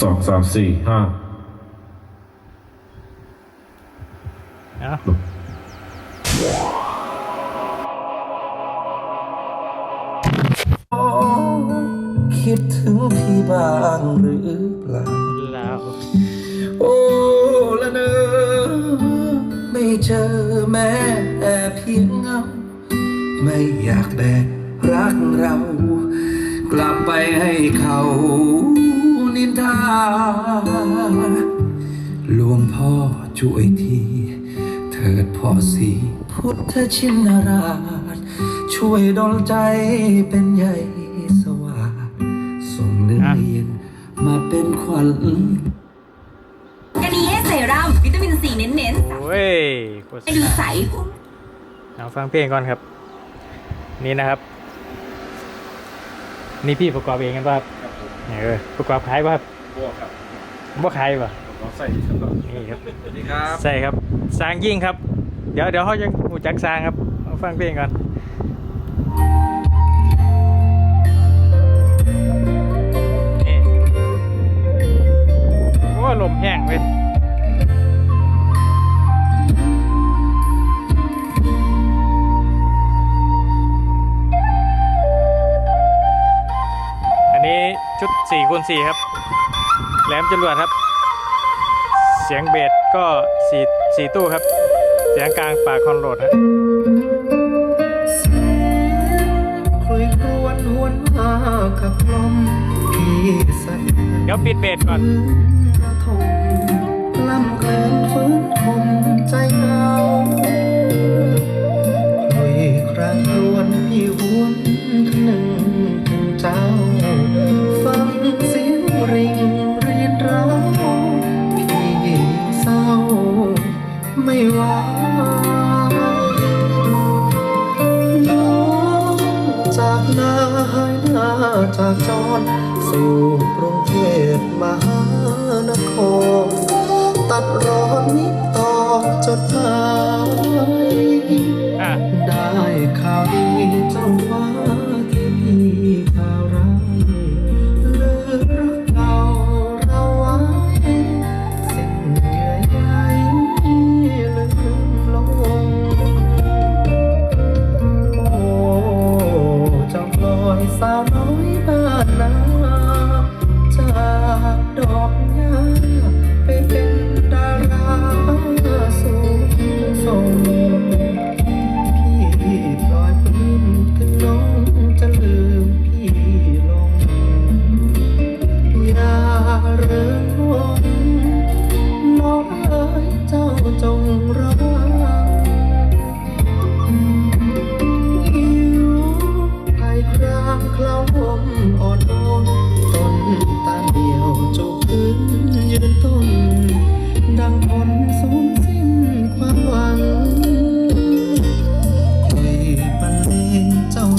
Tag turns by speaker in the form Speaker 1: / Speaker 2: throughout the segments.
Speaker 1: สองสามสี่ห้า
Speaker 2: เอา
Speaker 3: คิดถึงพี่บ้างหรือเปล่า
Speaker 2: ลาว
Speaker 3: โอ้ละเนอไม่เจอแม้แต่เพียงเงา ไม่อยากแบกรักเรา กลับไปให้เขา นินทาหลวงพ่อช่วยทีเถิดพ่อสีพุทธชินราช ช่วยดลใจเป็นใหญ่สว่างส่งเนื้อเรียนมาเป็นขวัญ
Speaker 4: กานีเอสเซรั่มวิตามินซีเน้น
Speaker 2: โอ้ยโฆษ
Speaker 4: ๆให้ดู
Speaker 2: ณา
Speaker 4: ใส
Speaker 2: เอาฟังเพลงก่อนครับ นี่นะครับ นี่พี่ประกอบเองกันป่ะครับ เออประกอบขายป่ะครับ
Speaker 1: บวกครับ
Speaker 2: บ่ขายป่ะ
Speaker 1: เราใส่ครับ
Speaker 2: นี่ครับ
Speaker 1: สวัสดีครับ
Speaker 2: ใช่ครับสร้างยิ่งครับ เดี๋ยวเดี๋ยวเขาจะหูจักสร้างครับเอาฟังเพลงก่อนนี่โอ้ลมแห้งเว้ย ชุด4คูณ4ครับแหลมจรวดครับ เสียงเบสก็สี่สี่ตู้ครับ เสียงกลางปากคอนโหลดฮะ
Speaker 3: คลุยครวนหวนมากับลมพี่สั่น
Speaker 2: เดี๋ยวปิดเบสก่อน
Speaker 3: รร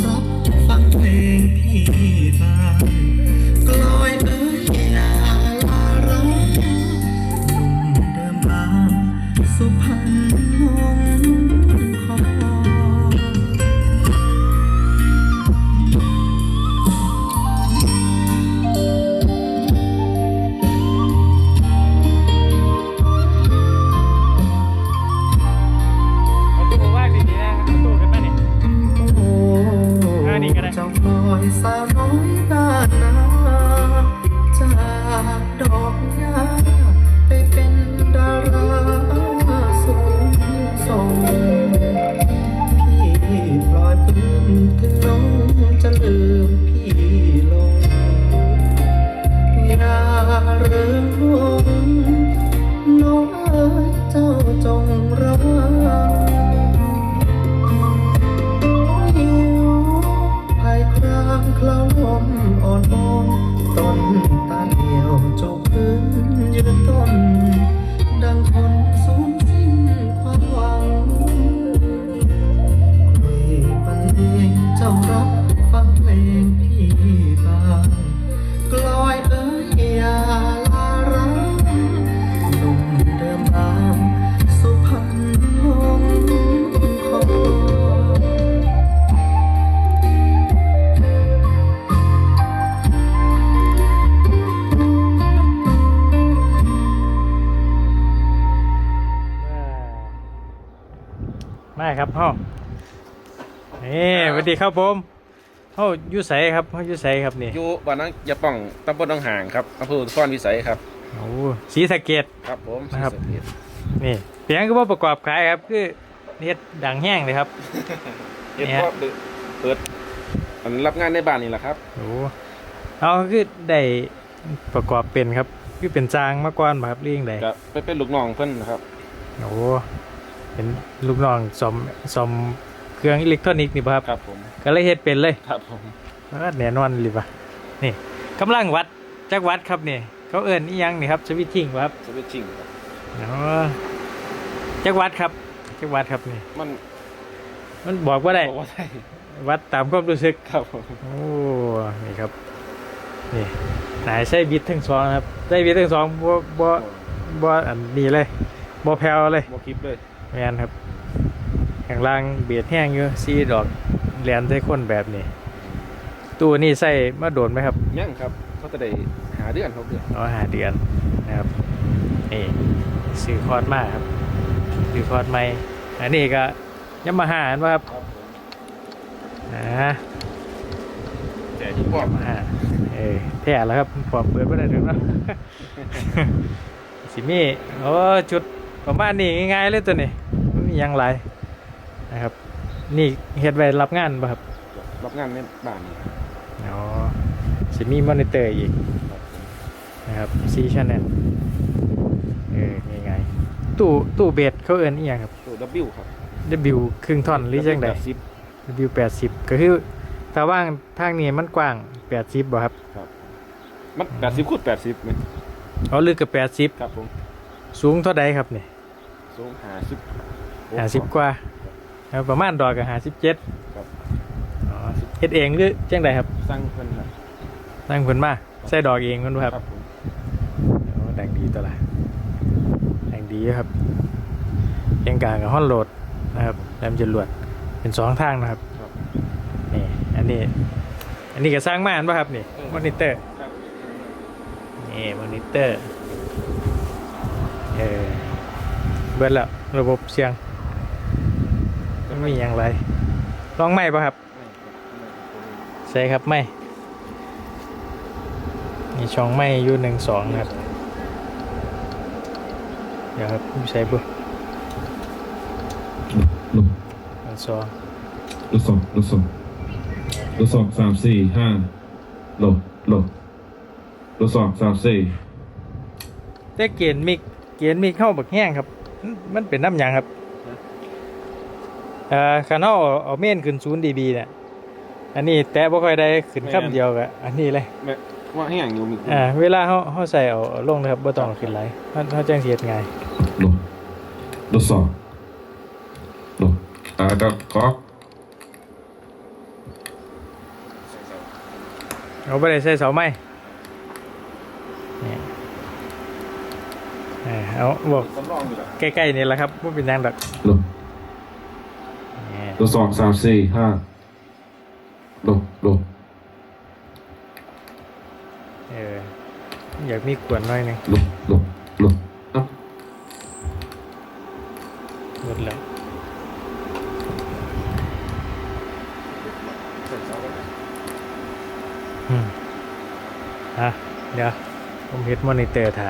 Speaker 3: ยืนต้น ดังคนสูญสิ้นความหวังคุยบรรเลงเจ้ารับฟังเพลงพี่
Speaker 5: มาครับเฮานี่สวัสดีครับผมเฮาอยู่ไสครับเฮาอยู่ไสครับนี่
Speaker 1: อยู่บ้านนังยาป่องตำบลหนองหางครับอำเภอสุพรรณวิสัยครับ
Speaker 5: โอ้สีสะเกด
Speaker 1: ครับผม
Speaker 5: นะครับ
Speaker 1: ศรีสะเกษ
Speaker 5: นี่เพียงก็บ่ประกอบขายครับคือเฮ็ดดังแห้งเลยครับ
Speaker 1: เฮ็ด
Speaker 5: เนี่ย
Speaker 1: เพราะเปิดอันรับงานในบ้านนี่แหละครับ
Speaker 5: โอ้เอาคือได้ประกอบเป็นครับคือเป็นจางมาก่อนบ่ครับเรื่องใด
Speaker 1: ก็ไปเป็นลูกน้องเพิ่นนะครับ
Speaker 5: โอ้ เป็นลูกน้องซ่อมซ่อมเครื่องอิเล็กทรอนิกส์นี่บ่ครับ
Speaker 1: ครับผม
Speaker 5: ก็เลยเฮ็ดเป็นเลย
Speaker 1: ครับผม
Speaker 5: เออแน่นอนเลยปะนี่กำลังวัดจักวัดครับนี่เขาเอิ้นอีหยังนี่ครับสวิตชิ่งบ่ครับ
Speaker 1: สวิตชิ่งครับ
Speaker 5: อ๋อจักวัดครับจักวัดครับนี่
Speaker 1: มัน
Speaker 5: มันบอกว่าได้
Speaker 1: บอกว่าได้
Speaker 5: วัดตามความรู้สึก
Speaker 1: ครับผม
Speaker 5: โอ้ นี่ครับ นี่นายใช้บิดทั้งสองนะครับใช้บิดทั้งสองบ่บ่บ่อันนี้เลยบ่แผ่วเลย
Speaker 1: บ่คลิปเลย
Speaker 5: แม่นครับข้างล่างเบียดแห้งอยู่ซีดอกแหลนใส่คนแบบนี้ ตู้นี่ใส่มาโดนไหมครับ
Speaker 1: ยังครับเขาจะได้หาเดือนเขาเดือน
Speaker 5: เอาหาเดือนนะครับนี่ซื้อคอร์ดมาครับซื้อคอร์ดใหม่อันนี้ก็ยามาฮ่าอันว่าครับ
Speaker 1: ครับผม
Speaker 5: อ่า
Speaker 1: แต่ที่ป้อม
Speaker 5: ยามาฮ่าเออแท้แล้วครับปอบเปิดไม่ได้ถึงเนาะสิมีโอ้จุด ประมาณนี้ง่ายๆเลยตัวนี้ไม่มีหยังไรนะครับ นี่เฮ็ดไว้รับงานป่ะครับ
Speaker 1: รับงานในบ้านนี่ครับ
Speaker 5: อ๋อสิมีมอนิเตอร์อีก
Speaker 1: ครับผม
Speaker 5: นะครับซีชันแนลเออง่ายๆตู้ตู้เบสเขาเอิ้นอีหยังครับ
Speaker 1: ตัว W ครับ
Speaker 5: W ครึ่งท่อนหรือจังใด
Speaker 1: สิบ
Speaker 5: W แปดสิบก็คือถ้าว่างทางนี้มันกว้างแปดสิบบ่ครับ
Speaker 1: มันแปดสิบคูณแปดสิบไหม
Speaker 5: อ๋อลึกกับแปดสิบ
Speaker 1: ครับผม
Speaker 5: สูงเท่าใดครับนี่
Speaker 1: สูงห้าสิบ
Speaker 5: ห้าสิบกว่าเอาประมาณดอกกับห้าสิบเจ็ด
Speaker 1: ครับ
Speaker 5: อ๋อเฮ็ดเองหรือจังใดครับ
Speaker 1: สร้างเพิ่นครับ
Speaker 5: ตั้งเพิ่นมาใส่ดอกเองเพิ่นบ่ครับ
Speaker 1: ผม
Speaker 5: โอ้แดงดีตัวละแดงดีอยู่ครับเชียงกลางกับฮอนโหลดนะครับแหลมจรวดเป็นสองทางนะครับ
Speaker 1: ครับ
Speaker 5: นี่อันนี้ อันนี้ก็สร้างมาอันป่ะครับนี่มอนิเตอร์
Speaker 1: ครับ
Speaker 5: นี่มอนิเตอร์เออ เบิดแล้วระบบเสียงมันมีอย่างไรลองไหมป่ะครับใช่ครับไม่มีช่องไม่อยู่หนึ่งสองนะครับ เดี๋ยวครับใช้บุห
Speaker 6: ลง
Speaker 5: นึ่งสอง
Speaker 6: ลดสองลดสองลดสองสามสี่ห้าลดลดลดสองสามสี่
Speaker 5: แต่เกียนมิกเกียนมิกเข้าบักแห้งครับ มันมันเป็นน้ำหยังครับเอ่อคันเอาเอาเมนขึ้นศูนย์ดีบีเนี่ยอันนี้แตะบ่ค่อยได้ขึ้นคำเดียวกับอันนี้เลย
Speaker 1: แม่ว่าให้อย่างอยู่มี
Speaker 5: อ่าเวลาเขาเขาใส่เอาเอาลงนะครับบ่ต้องเอาขึ้นไหลายเขาเขาแจ้งเสียดง่าย
Speaker 6: ลดลดสองลดตาดับคอก
Speaker 5: เอาไปได้ใส่เสาไม้นี่ อ่าเอาบอก
Speaker 1: สำรองอยู่แล้ว
Speaker 5: ใกล้ๆนี่แหละครับว่าเป็นหยังดอก
Speaker 6: ลด
Speaker 5: นี่
Speaker 6: ลดสองสามสี่ห้าลดลด
Speaker 5: เอออยากมีกวนหน่อยหนึง
Speaker 6: ลดลดลดอะ
Speaker 5: หมดแล้วอืมอะเดี๋ยวผมเฮ็ดมอนิเตอร์ถ่า